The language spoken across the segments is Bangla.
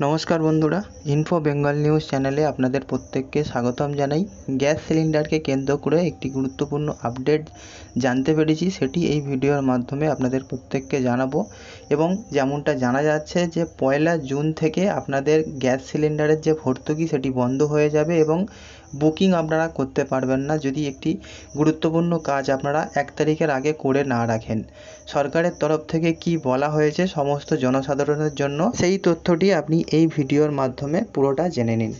নমস্কার বন্ধুরা ইনফো বেঙ্গল নিউজ চ্যানেলে আপনাদের প্রত্যেককে স্বাগতম জানাই। গ্যাস সিলিন্ডারকে কেন্দ্র করে একটি গুরুত্বপূর্ণ আপডেট জানতে পেরেছি, সেটি এই ভিডিওর মাধ্যমে আপনাদের প্রত্যেককে জানাব। এবং যেমনটা জানা যাচ্ছে যে, পয়লা জুন থেকে আপনাদের গ্যাস সিলিন্ডারের যে ভর্তুকি, সেটি বন্ধ হয়ে যাবে এবং বুকিং আপনারা করতে পারবেন না যদি একটি গুরুত্বপূর্ণ কাজ আপনারা এক তারিখের আগে করে না রাখেন। সরকারের তরফ থেকে কি বলা হয়েছে, সমস্ত জনসাধারণের জন্য, সেই তথ্যটি আপনি এই ভিডিওর মাধ্যমে পুরোটা জেনে নিন।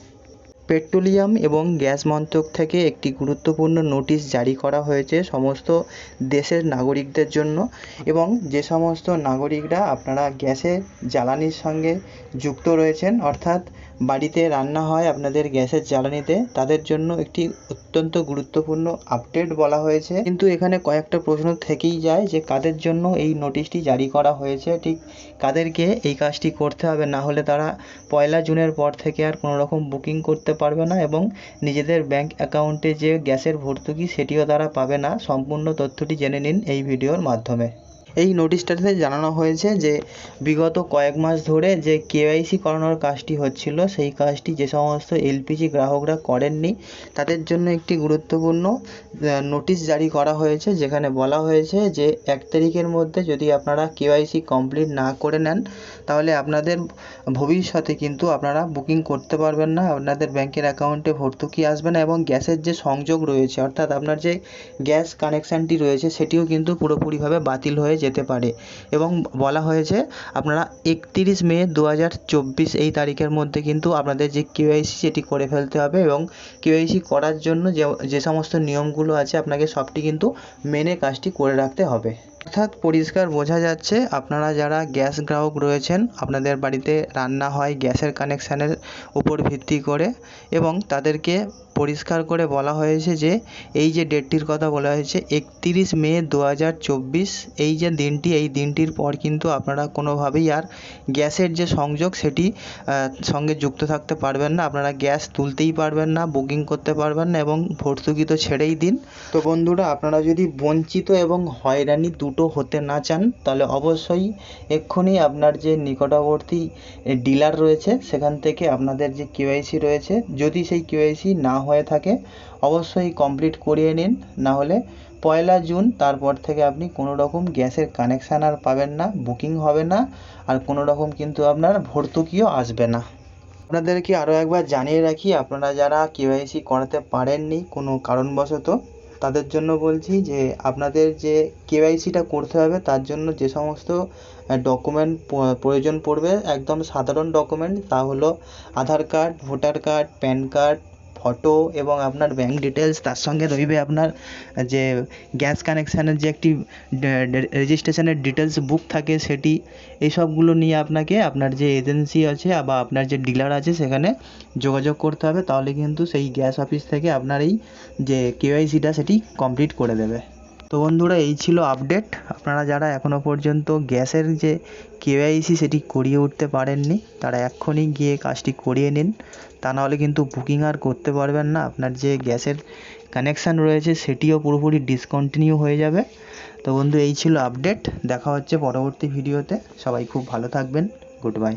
পেট্রোলিয়াম এবং গ্যাস মন্ত্রক থেকে একটি গুরুত্বপূর্ণ নোটিশ জারি করা হয়েছে সমস্ত দেশের নাগরিকদের জন্য এবং যে সমস্ত নাগরিকরা আপনারা গ্যাসের জ্বালানির সঙ্গে যুক্ত রয়েছেন, অর্থাৎ বাড়িতে রান্না হয় আপনাদের গ্যাসের জ্বালানিতে, তাদের জন্য একটি অত্যন্ত গুরুত্বপূর্ণ আপডেট বলা হয়েছে। কিন্তু এখানে কয়েকটা প্রশ্ন থেকেই যায় যে কাদের জন্য এই নোটিশটি জারি করা হয়েছে, ঠিক কাদেরকে এই কাজটি করতে হবে, না হলে তারা পয়লা জুনের পর থেকে আর কোনো রকম বুকিং করতে পারবে না এবং নিজেদের ব্যাঙ্ক অ্যাকাউন্টে যে গ্যাসের ভর্তুকি সেটিও তারা পাবে না। সম্পূর্ণ তথ্যটি জেনে নিন এই ভিডিওর মাধ্যমে। এই নোটিশটাতে জানানো হয়েছে যে, বিগত কয়েক মাস ধরে যে কেওয়াইসি করানোর কাজটি হচ্ছিল, সেই কাজটি যে সমস্ত এলপিজি গ্রাহকরা করেননি, তাদের জন্য একটি গুরুত্বপূর্ণ নোটিশ জারি করা হয়েছে, যেখানে বলা হয়েছে যে, এক তারিখের মধ্যে যদি আপনারা কেওয়াইসি কমপ্লিট না করে নেন, তাহলে আপনাদের ভবিষ্যতে কিন্তু আপনারা বুকিং করতে পারবেন না, আপনাদের ব্যাংকের অ্যাকাউন্টে ভর্তুকি আসবে না এবং গ্যাসের যে সংযোগ রয়েছে, অর্থাৎ আপনার যে গ্যাস কানেকশানটি রয়েছে, সেটিও কিন্তু পুরোপুরিভাবে বাতিল হয়ে যেতে পারে। এবং বলা হয়েছে, আপনারা একতিরিশ মে দু হাজার চব্বিশ এই তারিখের মধ্যে কিন্তু আপনাদের যে কেওয়াইসি সেটি করে ফেলতে হবে এবং কেওয়াইসি করার জন্য যে যে সমস্ত নিয়মগুলো আছে, আপনাকে সবটি কিন্তু মেনে কাজটি করে রাখতে হবে। অর্থাৎ পরিষ্কার বোঝা যাচ্ছে আপনারা যারা গ্যাস গ্রাহক রয়েছেন, আপনাদের বাড়িতে রান্না হয় গ্যাসের কানেকশানের উপর ভিত্তি করে এবং তাদেরকে পরিষ্কার করে বলা হয়েছে যে, এই যে ডেটটির কথা বলা হয়েছে একতিরিশ মে দু হাজার চব্বিশ, এই যে দিনটি, এই দিনটির পর কিন্তু আপনারা কোনোভাবেই আর গ্যাসের যে সংযোগ সেটি সঙ্গে যুক্ত থাকতে পারবেন না। আপনারা গ্যাস তুলতেই পারবেন না, বুকিং করতে পারবেন না এবং ভর্তুকি তো ছেড়েই দিন। তো বন্ধুরা, আপনারা যদি বঞ্চিত এবং হয়রানি দুটো হতে না চান, তাহলে অবশ্যই এক্ষুনি আপনার যে নিকটবর্তী ডিলার রয়েছে, সেখান থেকে আপনাদের যে কেওয়াইসি রয়েছে, যদি সেই কেওয়াইসি না হয়ে থাকে, অবশ্যই কমপ্লিট করিয়ে নিন। না হলে পয়লা জুন, তারপর থেকে আপনি কোনো রকম গ্যাসের কানেকশান আর পাবেন না, বুকিং হবে না, আর কোনো রকম কিন্তু আপনার ভর্তুকিও আসবে না। আপনাদেরকে আরও একবার জানিয়ে রাখি, আপনারা যারা কেওয়াইসি করাতে পারেননি কোনো কারণবশত তাদের জন্য বলছি যে আপনাদের যে কেওয়াইসিটা করতে হবে, তার জন্য যে সমস্ত ডকুমেন্ট প্রয়োজন পড়বে, একদম সাধারণ ডকুমেন্ট তা হলো Aadhaar card voter card PAN card photo এবং আপনার ব্যাঙ্ক ডিটেলস তার সঙ্গে রইবে আপনার, যে গ্যাস কানেকশানের যে একটি রেজিস্ট্রেশনের ডিটেলস বুক থাকে সেটি এইসবগুলো নিয়ে আপনাকে আপনার যে এজেন্সি আছে বা আপনার যে ডিলার আছে সেখানে যোগাযোগ করতে হবে। তাহলে কিন্তু সেই গ্যাস অফিস থেকে আপনার এই যে কেওয়াইসিটা সেটি কমপ্লিট করে দেবে। তো বন্ধুরা, এই ছিল আপডেট আপনারা যারা এখনও পর্যন্ত গ্যাসের যে কেওয়াইসি সেটি করিয়ে উঠতে পারেননি, তারা এক্ষুনি গিয়ে কাজটি করিয়ে নিন। তা নাহলে কিন্তু বুকিং আর করতে পারবেন না। আপনার যে গ্যাসের কানেকশান রয়েছে, সেটিও পুরোপুরি ডিসকন্টিনিউ হয়ে যাবে। তো বন্ধু, এই ছিল আপডেট দেখা হচ্ছে পরবর্তী ভিডিওতে সবাই খুব ভালো থাকবেন। Good bye